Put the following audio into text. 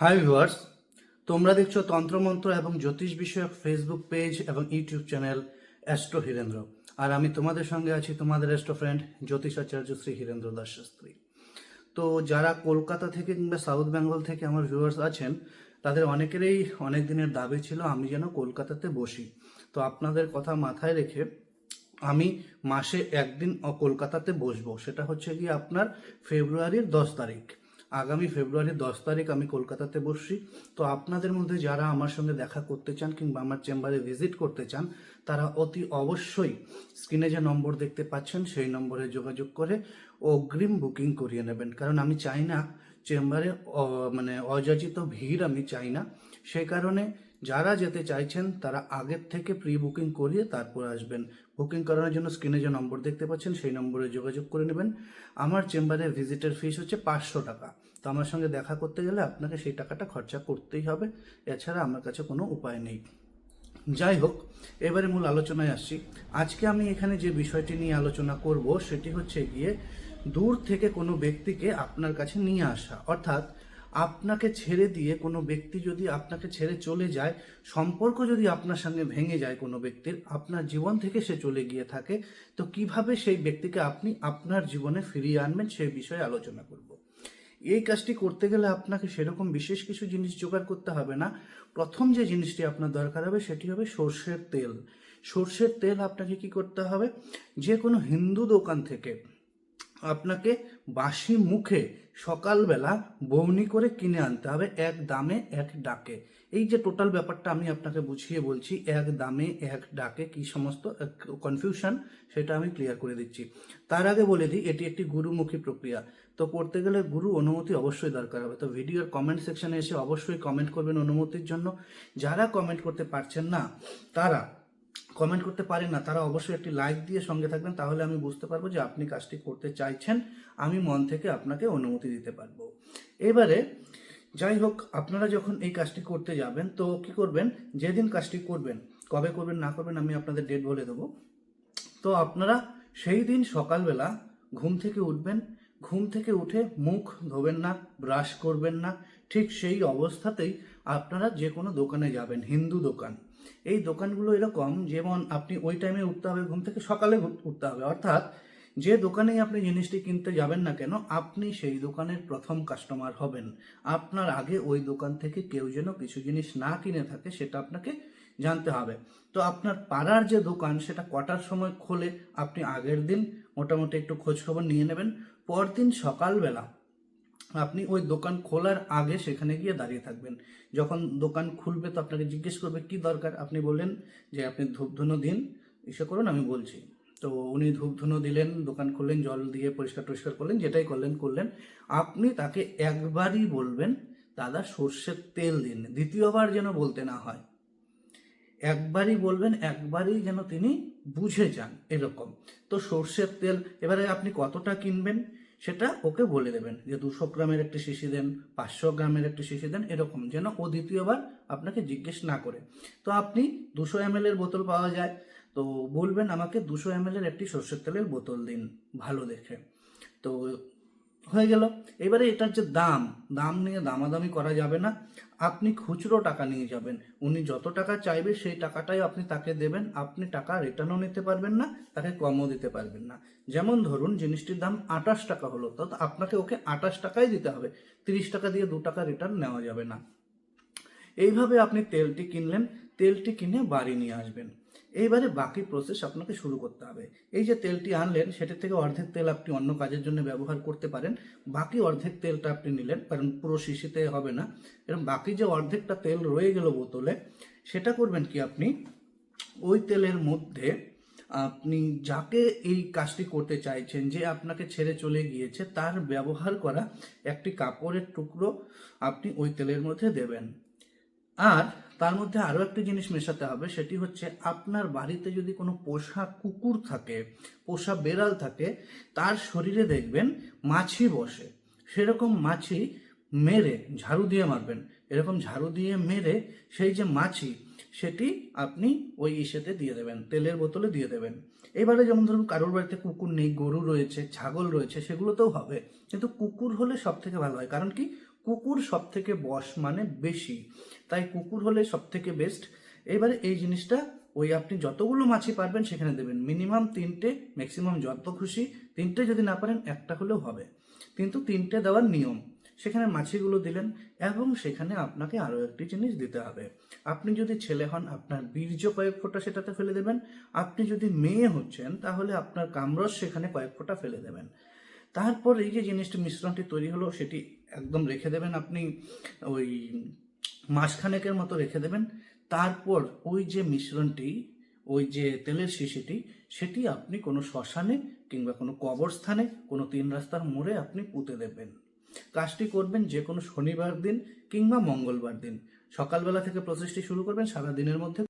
Hi viewers তোমরা দেখছ তন্ত্রমন্ত্র এবং জ্যোতিষ বিষয়ক ফেসবুক পেজ এবং ইউটিউব চ্যানেল অ্যাস্ট্রো হীরেন্দ্র আর আমি তোমাদের সঙ্গে আছি তোমাদের অ্যাস্ট্রো ফ্রেন্ড জ্যোতিষাচার্য শ্রী হীরেন্দ্র দাস শাস্ত্রী। তো যারা কলকাতা থেকে কিংবা সাউথ বেঙ্গল থেকে আমার ভিউয়ার্স আছেন, তাদের অনেকেরই অনেক দিনের দাবি ছিল আমি যেন কলকাতাতে বসি। তো আপনাদের কথা মাথায় রেখে আমি মাসে একদিন কলকাতাতে বসবো। সেটা হচ্ছে কি আপনার ফেব্রুয়ারির দশ তারিখ। আগামী ফেব্রুয়ারির দশ তারিখ আমি কলকাতাতে বসছি। তো আপনাদের মধ্যে যারা আমার সঙ্গে দেখা করতে চান কিংবা আমার চেম্বারে ভিজিট করতে চান, তারা অতি অবশ্যই স্ক্রিনে যে নম্বর দেখতে পাচ্ছেন, সেই নম্বরে যোগাযোগ করে অগ্রিম বুকিং করিয়ে নেবেন। কারণ আমি চাই না চেম্বারে মানে অযাচিত ভিড় আমি চাই না। সেই কারণে যারা যেতে চাইছেন, তারা আগের থেকে প্রি বুকিং করিয়ে তারপর আসবেন বুকিং করানোর জন্য স্ক্রিনে যে নম্বর দেখতে পাচ্ছেন, সেই নম্বরে যোগাযোগ করে নেবেন। আমার চেম্বারে ভিজিটের ফিস হচ্ছে পাঁচশো টাকা। তো আমার সঙ্গে দেখা করতে গেলে আপনাকে সেই টাকাটা খরচা করতেই হবে। এছাড়া আমার কাছে কোনো উপায় নেই। যাই হোক, এবারে মূল আলোচনায় আসছি। আজকে আমি এখানে যে বিষয়টি নিয়ে আলোচনা করব, সেটি হচ্ছে গিয়ে দূর থেকে কোনো ব্যক্তিকে আপনার কাছে নিয়ে আসা। অর্থাৎ আপনাকে ছেড়ে দিয়ে কোনো ব্যক্তি যদি আপনাকে ছেড়ে চলে যায়, সম্পর্ক যদি আপনার সঙ্গে ভেঙে যায় কোনো ব্যক্তির, আপনার জীবন থেকে সে চলে গিয়ে থাকে, তো কীভাবে সেই ব্যক্তিকে আপনি আপনার জীবনে ফিরিয়ে আনবেন সেই বিষয়ে আলোচনা করব। এই কাজটি করতে গেলে আপনাকে সেরকম বিশেষ কিছু জিনিস জোগাড় করতে হবে না। প্রথম যে জিনিসটি আপনার দরকার হবে সেটি হবে সর্ষের তেল। সর্ষের তেল আপনাকে কি করতে হবে? যে কোনো হিন্দু দোকান থেকে আপনাকে বাসি মুখে সকালবেলা বৌনি করে কিনে আনতে হবে, এক দামে এক ডাকে। এই যে টোটাল ব্যাপারটা আমি আপনাকে বুঝিয়ে বলছি, এক দামে এক ডাকে কি সমস্ত কনফিউশন সেটা আমি ক্লিয়ার করে দিচ্ছি। তার আগে বলে দিই, এটি একটি গুরুমুখী প্রক্রিয়া। তো করতে গেলে গুরু অনুমতি অবশ্যই দরকার হবে। তো ভিডিওর কমেন্ট সেকশনে এসে অবশ্যই কমেন্ট করবেন অনুমতির জন্য। যারা কমেন্ট করতে পারছেন না, তারা কমেন্ট করতে পারেন না, তারা অবশ্যই একটি লাইক দিয়ে সঙ্গে থাকবেন, তাহলে আমি বুঝতে পারব যে আপনি কাজটি করতে চাইছেন। আমি মন থেকে আপনাকে অনুমতি দিতে পারব। এবারে, যাই হোক, আপনারা যখন এই কাজটি করতে যাবেন, তো কি করবেন? যেদিন কাজটি করবেন, কবে করবেন, না করবেন, আমি আপনাদের ডেট বলে দেবো। তো আপনারা সেই দিন সকালবেলা ঘুম থেকে উঠবেন, ঘুম থেকে উঠে মুখ ধোবেন না ব্রাশ করবেন না, ঠিক সেই অবস্থাতেই আপনারা যে কোনো দোকানে যাবেন, হিন্দু দোকান। এই দোকানগুলো এরকম, যেমন আপনি ওই টাইমে উঠতে হবে, ঘুম থেকে সকালে উঠতে হবে। অর্থাৎ যে দোকানেই আপনি জিনিসটি কিনতে যাবেন না কেন, আপনি সেই দোকানের প্রথম কাস্টমার হবেন। আপনার আগে ওই দোকান থেকে কেউ যেন কিছু জিনিস না কিনে থাকে, সেটা আপনাকে জানতে হবে। তো আপনার পাড়ার যে দোকান, সেটা কটার সময় খোলে, আপনি আগের দিন মোটামুটি একটু খোঁজখবর নিয়ে নেবেন। পরদিন সকালবেলা আপনি ওই দোকান খোলার আগে সেখানে গিয়ে দাঁড়িয়ে থাকবেন। যখন দোকান খুলবে তো আপনাকে জিজ্ঞেস করবে, কি দরকার? আপনি বললেন যে, আপনি ধূপধুনো দিন, ইসে করুন, আমি বলছি। তো উনি ধূপধুনো দিলেন, দোকান খুললেন, জল দিয়ে পরিষ্কার টরিষ্কার করলেন, যেটাই করলেন করলেন। আপনি তাকে একবারই বলবেন, দাদা, সর্ষের তেল দিন। দ্বিতীয়বার যেন বলতে না হয়। একবারই বলবেন, একবারই যেন তিনি বুঝে যান এরকম। তো সর্ষের তেল, এবারে আপনি কতটা কিনবেন? সেটা ওকে বলে দেবেন যে দুশো গ্রামের একটি শিশি দেন, পাঁচশো গ্রামের একটি শিশি দেন, এরকম যেন ও দ্বিতীয়বার আপনাকে জিজ্ঞেস না করে। তো আপনি দুশো এম এর বোতল পাওয়া যায়। তো বলবেন আমাকে দুশো এম এর একটি সর্ষের তেলের বোতল দিন, ভালো দেখে। তো হয়ে গেল। এবারে এটার যে দাম। দাম নিয়ে দামাদামি করা যাবে না। আপনি খুচরো টাকা নিয়ে যাবেন। উনি যত টাকা চাইবে সেই টাকাটাই আপনি তাকে দেবেন। আপনি টাকা রিটার্নও নিতে পারবেন না, তাকে কমও দিতে পারবেন না। যেমন ধরুন, জিনিসটির দাম আঠাশ টাকা হলো, তো আপনাকে ওকে আঠাশ টাকাই দিতে হবে। তিরিশ টাকা দিয়ে দু টাকা রিটার্ন নেওয়া যাবে না। এইভাবে আপনি তেলটি কিনলেন। তেলটি কিনে বাড়ি নিয়ে আসবেন। এইবারে বাকি প্রসেস আপনাকে শুরু করতে হবে। এই যে তেলটি আনলেন সেটা থেকে অর্ধেক তেল আপনি অন্য কাজের জন্য ব্যবহার করতে পারেন। বাকি অর্ধেক তেলটা আপনি নিলেন, কারণ পুরো শিশিতে হবে না। এরকম বাকি যে অর্ধেকটা তেল রয়ে গেল বোতলে, সেটা করবেন কি আপনি? ওই তেলের মধ্যে আপনি যাকে এই কাজটি করতে চাইছেন, যে আপনাকে ছেড়ে চলে গিয়েছে, তার ব্যবহার করা একটি কাপড়ের টুকরো আপনি ওই তেলের মধ্যে দেবেন। আর তার মধ্যে আরও একটি জিনিস মেশাতে হবে, সেটি হচ্ছে আপনার বাড়িতে যদি কোনো পোষা কুকুর থাকে, পোষা বেড়াল থাকে, তার শরীরে দেখবেন মাছি বসে। সেরকম মাছি মেরে ঝাড়ু দিয়ে মারবেন। এরকম ঝাড়ু দিয়ে মেরে সেই যে মাছি, সেটি আপনি ওই ইসেতে দিয়ে দেবেন, তেলের বোতলে দিয়ে দেবেন। এবারে যেমন ধরুন কারোর বাড়িতে কুকুর নেই, গরু রয়েছে, ছাগল রয়েছে, সেগুলোতেও হবে। কিন্তু কুকুর হলে সব থেকে ভালো হয়, কারণ কি? কুকুর সব থেকে বস মানে বেশি। তাই কুকুর হলে সব থেকে বেস্ট এবারে এই জিনিসটা ওই আপনি যতগুলো মাছি পারবেন সেখানে দেবেন। মিনিমাম তিনটে ম্যাক্সিমাম যত খুশি তিনটে যদি না পারেন একটা হলেও হবে। কিন্তু তিনটে দেওয়ার নিয়ম, সেখানে মাছিগুলো দিলেন এবং সেখানে আপনাকে আরও একটি জিনিস দিতে হবে। আপনি যদি ছেলে হন, আপনার বীর্য কয়েক ফোঁটা সেটাতে ফেলে দেবেন। আপনি যদি মেয়ে হচ্ছেন, তাহলে আপনার কামরস সেখানে কয়েক ফোঁটা ফেলে দেবেন। তারপর এই যে জিনিসটি মিশ্রণটি তৈরি হলো, সেটি একদম রেখে দেবেন আপনি ওই মাসখানেকের মতো রেখে দেবেন। তারপর ওই যে মিশ্রণটি, ওই যে তেলের শিশিটি, সেটি আপনি কোনো শ্মশানে কিংবা কোনো কবরস্থানে, কোনো তিন রাস্তার মোড়ে আপনি পুঁতে দেবেন। কাজটি করবেন যে কোনো শনিবার দিন কিংবা মঙ্গলবার দিন। সকালবেলা থেকে প্রসেসটি শুরু করবেন সারা দিনের মধ্যে